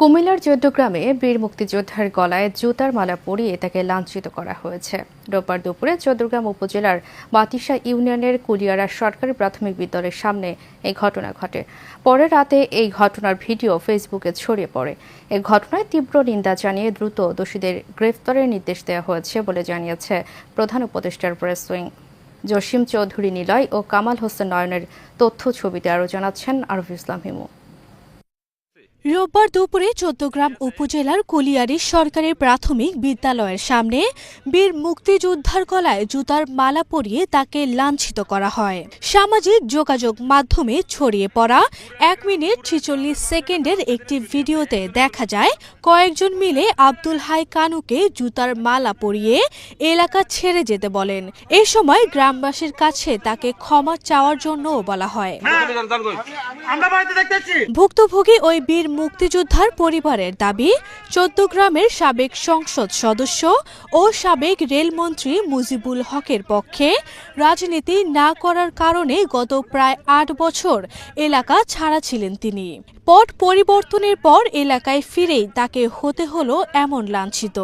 কুমিল্লার চৌদ্দগ্রামে বীর মুক্তিযোদ্ধার গলায় জুতার মালা পরিয়ে তাকে লাঞ্ছিত করা হয়েছে। রোববার দুপুরে চৌদ্দগ্রাম উপজেলার বাতিসা ইউনিয়নের কুলিয়ারা সরকারি প্রাথমিক বিদ্যালয়ের সামনে এই ঘটনা ঘটে। পরে রাতে এই ঘটনার ভিডিও ফেসবুকে ছড়িয়ে পড়ে। এ ঘটনায় তীব্র নিন্দা জানিয়ে দ্রুত দোষীদের গ্রেফতারের নির্দেশ দেওয়া হয়েছে বলে জানিয়েছে প্রধান উপদেষ্টার প্রেস উইং। জসিম চৌধুরী নিলয় ও কামাল হোসেন নয়নের তথ্য ছবিতে আরও জানাচ্ছেন আরফ ইসলাম হিমু। রোববার দুপুরে চৌদ্দগ্রাম উপজেলার কুলিয়ারি সরকারি প্রাথমিক বিদ্যালয়ের সামনে বীর মুক্তিযোদ্ধার গলায় জুতার মালা পরিয়ে তাকে লাঞ্ছিত করা হয়। সামাজিক যোগাযোগ মাধ্যমে ছড়িয়ে পড়া এক মিনিট ছিচল্লিশ সেকেন্ডের একটি ভিডিওতে দেখা যায় কয়েকজন মিলে আব্দুল হাই কানুকে জুতার মালা পরিয়ে এলাকা ছেড়ে যেতে বলেন। এ সময় গ্রামবাসীর কাছে তাকে ক্ষমা চাওয়ার জন্যও বলা হয়। ভুক্তভোগী ওই বীর মুক্তিযোদ্ধার পরিবারের দাবি চৌদ্দগ্রামের সাবেক সংসদ সদস্য ও সাবেক রেলমন্ত্রী মুজিবুল হকের পক্ষে রাজনীতি না করার কারণে গত প্রায় আট বছর এলাকা ছাড়া ছিলেন তিনি। পট পরিবর্তনের পর এলাকায় ফিরেই তাকে হতে হলো এমন লাঞ্ছিত।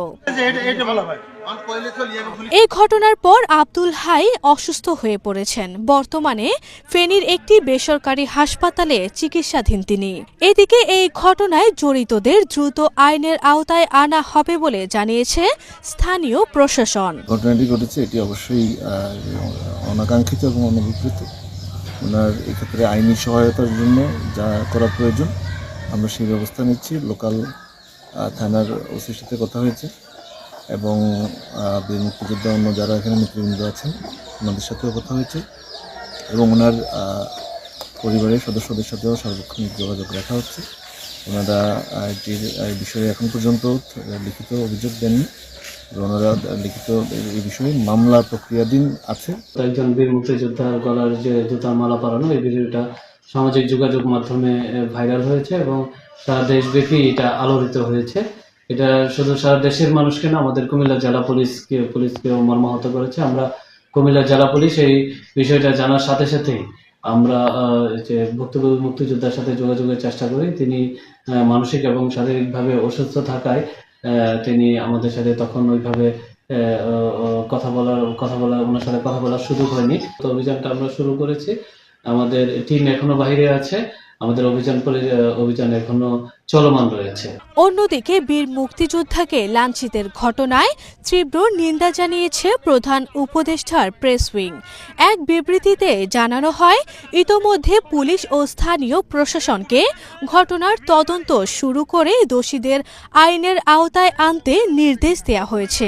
এই ঘটনার পর আব্দুল হাই অসুস্থ হয়ে পড়েছেন। বর্তমানে ফেনীর একটি বেসরকারি হাসপাতালে চিকিৎসাধীন তিনি। এদিকে এই ঘটনায় জড়িতদের দ্রুত আইনের আওতায় আনা হবে বলে জানিয়েছে স্থানীয় প্রশাসন। ঘটনাটি ঘটেছে, এটি অবশ্যই অনাকাঙ্ক্ষিত এবং অনভিপ্রেত ওনার এক্ষেত্রে আইনি সহায়তার জন্য যা করা প্রয়োজন, আমরা সেই ব্যবস্থা নিচ্ছি। লোকাল থানার ওসির সাথে কথা হয়েছে। এবং বীর মুক্তিযোদ্ধা অন্য যারা এখানে নেতৃবৃন্দ আছেন, ওনাদের সাথেও কথা হয়েছে এবং ওনার পরিবারের সদস্যদের সাথেও সার্বক্ষণিক যোগাযোগ রাখা হচ্ছে। ওনারা এটির বিষয়ে এখন পর্যন্ত লিখিত অভিযোগ দেননি। ওনারা লিখিত এই বিষয়ে মামলা প্রক্রিয়াধীন আছে। একজন বীর মুক্তিযোদ্ধার গলার যে জুতার মালা পরানো, এই ভিডিওটা সামাজিক যোগাযোগ মাধ্যমে ভাইরাল হয়েছে এবং সারা দেশব্যাপী এটা আলোড়িত হয়েছে। এটা শুধু সারা দেশের মানুষকে না, আমাদের কুমিল্লা জেলা পুলিশকে পুলিশকেও মর্মাহত করেছে। আমরা কুমিল্লা জেলা পুলিশ এই বিষয়টা জানার সাথে সাথেই আমরা যে ভুক্তভোগী মুক্তিযোদ্ধার সাথে যোগাযোগের চেষ্টা করি। তিনি মানসিক এবং শারীরিকভাবে অসুস্থ থাকায় তিনি আমাদের সাথে তখন ওইভাবে কথা বলার কথা বলার, ওনার সাথে কথা বলার সুযোগ হয়নি। তো অভিযানটা আমরা শুরু করেছি। আমাদের টিম এখনও বাইরে আছে। আমাদের অভিযান করে অভিযান এখনও চলমান রয়েছে। অন্যদিকে বীর মুক্তিযোদ্ধাকে লাঞ্ছিতের ঘটনায় তীব্র নিন্দা জানিয়েছে প্রধান উপদেষ্টার প্রেস উইং। এক বিবৃতিতে জানানো হয় ইতোমধ্যে পুলিশ ও স্থানীয় প্রশাসনকে ঘটনার তদন্ত শুরু করে দোষীদের আইনের আওতায় আনতে নির্দেশ দেওয়া হয়েছে।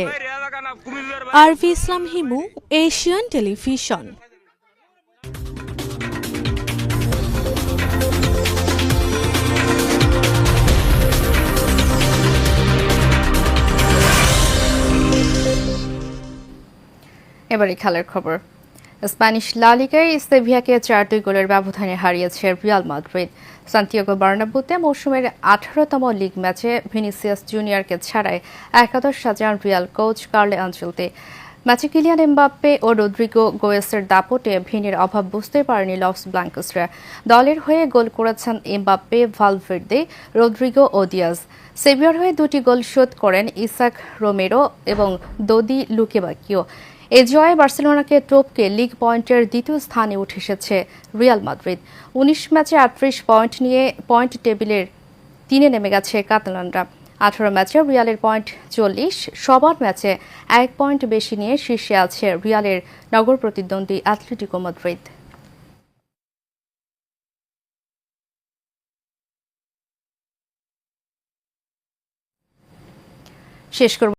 আরভি ইসলাম হিমু এশিয়ান টেলিভিশন। এবারে খেলার খবর। স্প্যানিশ লা লিগায় সেভিয়াকে চার দুই গোলের ব্যবধানে হারিয়েছে রিয়াল মাদ্রিদ। সান্তিয়াগো বার্নাবুতে মৌসুমের আঠারোতম লিগ ম্যাচে ভিনিসিয়াস জুনিয়রকে ছাড়াই একাদশ সাজান রিয়াল কোচ কার্লে আঞ্চলতে। ম্যাচে কিলিয়ান এমবাপ্পে ও রদ্রিগো গোয়েসের দাপটে ভিনের অভাব বুঝতে পারেনি লস ব্ল্যাঙ্কসরা দলের হয়ে গোল করেছেন এমবাপ্পে, ভালভের্দে রদ্রিগো ও দিয়াজ। সেভিয়ার হয়ে দুটি গোল শোধ করেন ইসাক রোমেরো এবং দোদি লুকেবাকিও। এ জয়ে বার্সেলোনাকে টপকে লিগ পয়েন্টের দ্বিতীয় স্থানে উঠে এসেছে রিয়াল মাদ্রিদ। উনিশ ম্যাচে আটত্রিশ পয়েন্ট নিয়ে পয়েন্ট টেবিলের তিনে নেমে গেছে কাতালানরা। আঠারো ম্যাচে রিয়ালের পয়েন্ট চল্লিশ, সবার ম্যাচে এক পয়েন্ট বেশি নিয়ে শীর্ষে আছে রিয়ালের নগর প্রতিদ্বন্দ্বী অ্যাথলেটিকো মাদ্রিদ। শেষ করব